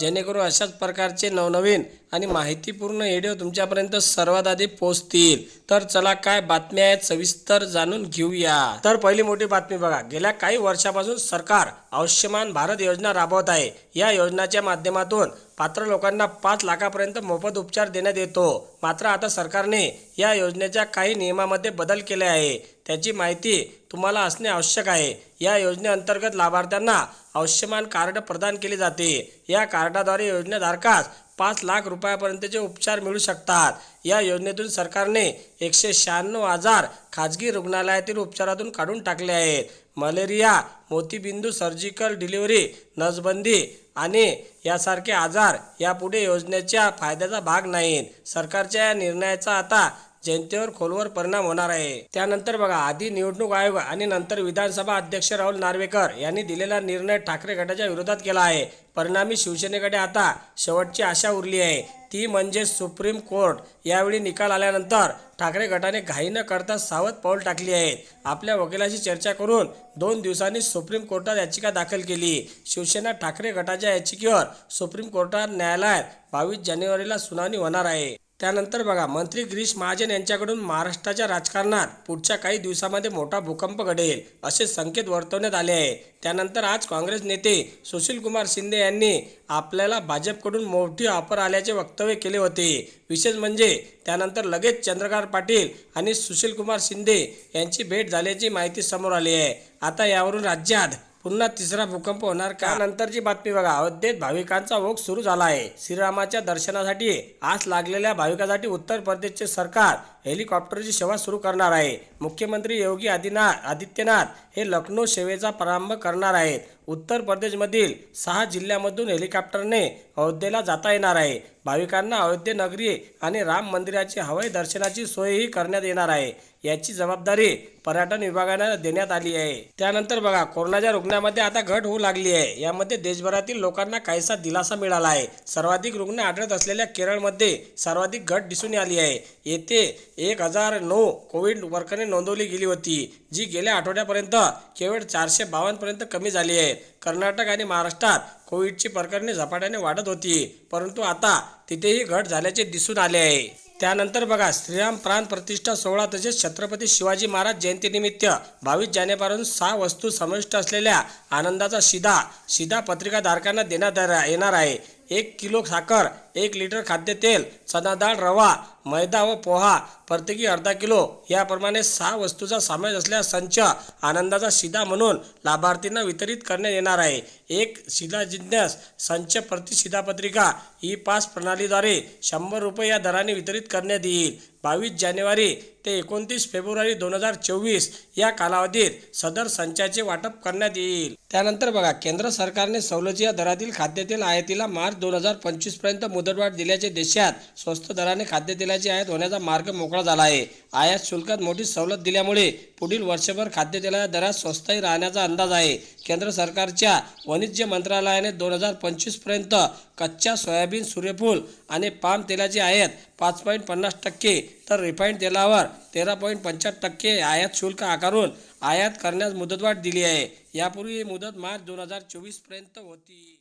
जेणेकरून अशाच प्रकारचे नवनवीन आणि माहितीपूर्ण व्हिडिओ तुमच्यापर्यंत सर्वात आधी पोहोचतील. तर चला काय बातम्या आहेत सविस्तर जाणून घेऊया. तर पहिली मोठी बातमी बघा. गेल्या काही वर्षापासून सरकार आयुष्यमान भारत योजना राबवत आहे. या योजनाच्या माध्यमातून पात्र लोकांना पाच लाखापर्यंत मोफत उपचार देण्यात येतो. मात्र आता सरकारने या योजनेच्या काही नियमामध्ये बदल केले आहे. त्याची माहिती तुम्हाला असणे आवश्यक आहे. या योजनेअंतर्गत लाभार्थ्यांना आयुष्यमान कार्ड प्रदान केले जाते. या कार्डाद्वारे योजनेधारकास पाच लाख रुपयापर्यंतचे उपचार मिळू शकतात. या योजनेतून सरकारने एकशे शहाण्णव हजार खाजगी रुग्णालयातील उपचारातून काढून टाकले आहेत. मलेरिया मोतीबिंदू सर्जिकल डिलिव्हरी नसबंदी आणि यासारखे आजार यापुढे योजनेच्या फायद्याचा भाग नाहीत. सरकारच्या या निर्णयाचा आता जनतेवर खोलवर परिणाम होणार आहे. त्यानंतर बघा आधी निवडणूक आयोग आणि नंतर विधानसभा अध्यक्ष राहुल नार्वेकर यांनी दिलेला निर्णय ठाकरे गटाच्या विरोधात केला आहे. परिणामी शिवसेनेकडे आता शेवटची आशा उरली आहे. ती म्हणजे सुप्रीम कोर्ट. यावेळी निकाल आल्यानंतर ठाकरे गटाने घाई न करता सावध पाऊल टाकली आहे. आपल्या वकिलाशी चर्चा करून दोन दिवसांनी सुप्रीम कोर्टात याचिका दाखल केली. शिवसेना ठाकरे गटाच्या याचिकेवर सुप्रीम कोर्टात न्यायालयात बावीस जानेवारीला सुनावणी होणार आहे. त्यानंतर बघा मंत्री गिरीश महाजन यांच्याकडून महाराष्ट्राच्या राजकारणात पुढच्या काही दिवसामध्ये मोठा भूकंप घडेल असे संकेत वर्तवण्यात आले आहे. त्यानंतर आज काँग्रेस नेते सुशीलकुमार शिंदे यांनी आपल्याला भाजपकडून मोठी ऑफर आल्याचे वक्तव्य केले होते. विशेष म्हणजे त्यानंतर लगेच चंद्रकांत पाटील आणि सुशीलकुमार शिंदे यांची भेट झाल्याची माहिती समोर आली आहे. आता यावरून राज्यात पुन्हा तिसरा भूकंप होणार का? नंतरची बातमी बघा. अयोध्येत भाविकांचा ओघ सुरू झाला आहे. श्रीरामाच्या दर्शनासाठी आस लागलेल्या भाविकांसाठी उत्तर प्रदेशचे सरकार हेलिकॉप्टरची सेवा सुरू करणार आहे. मुख्यमंत्री योगी आदिनाथ आदित्यनाथ हे लखनौ सेवेचा प्रारंभ करणार आहेत. उत्तर प्रदेशमधील सहा जिल्ह्यामधून हेलिकॉप्टरने अयोध्येला जाता येणार आहे. भाविकांना अयोध्ये नगरी आणि राम मंदिराची हवाई दर्शनाची सोयही करण्यात येणार आहे. याची जबाबदारी पर्यटन विभागाने देण्यात आली आहे. त्यानंतर बघा कोरोनाच्या रुग्णामध्ये आता घट होऊ लागली आहे. यामध्ये देशभरातील लोकांना काहीसा दिलासा मिळाला आहे. सर्वाधिक रुग्ण आढळत असलेल्या केरळमध्ये सर्वाधिक घट दिसून आली आहे. येथे एक हजार नऊ कोविड वर्कने नोंदवली गेली होती जी गेल्या आठवड्यापर्यंत केवळ चारशे बावन्नपर्यंत कमी झाली आहे. कर्नाटक आणि महाराष्ट्रात कोविडची प्रकरणे झपाट्याने वाढत होती परंतु आता तिथेही घट झाल्याचे दिसून आले आहे. त्यानंतर बघा श्रीराम प्राण प्रतिष्ठा सोहळा तसेच छत्रपती शिवाजी महाराज जयंतीनिमित्त बावीस जानेवारीपासून सहा वस्तू समाविष्ट असलेल्या आनंदाचा शिधा शिधा पत्रिकाधारकांना देण्यात येणार आहे. एक किलो साखर एक लिटर खाद्यतेल चणाडाळ रवा मैदा व पोहा प्रत्येकी अर्धा किलो. याप्रमाणे सहा वस्तूचा समावेश असलेला संच आनंदाचा शिधा म्हणून लाभार्थींना वितरित करण्यात येणार आहे. एक शिधाजिज्ञास संच प्रति शिधापत्रिका ई पास प्रणालीद्वारे शंभर रुपये या दराने वितरित करण्यात येईल. बावीस जानेवारी ते एकोणतीस फेब्रुवारी दोन हजार चोवीस या कालावधीत सदर संचाचे वाटप करण्यात येईल. त्यानंतर बघा केंद्र सरकारने सवलतीच्या दरातील खाद्यतेल आयातीला मार्च दोन हजार पंचवीसपर्यंत मुदतवाढ दिल्याचे देशात स्वस्त दराने खाद्यतेलाची आयात होण्याचा मार्ग मोकळा झाला आहे. आयात शुल्कात मोठी सवलत दिल्यामुळे पुढील वर्षभर खाद्यतेलाच्या दरात स्वस्तही राहण्याचा अंदाज आहे. केंद्र सरकारच्या वाणिज्य मंत्रालयाने दोन हजार पंचवीसपर्यंत कच्च्या सोयाबीन सूर्यफूल आणि पाम तेलाची आयात पाच पॉईंट पन्नास टक्के तर रिफाईंड तेलावर तेरा पॉईंट पंच्याहत्तर टक्के आयात शुल्क आकारून आयात करण्यास मुदतवाढ दिली आहे. यापूर्वी ही मुदत मार्च दोन हजार चोवीसपर्यंत होती.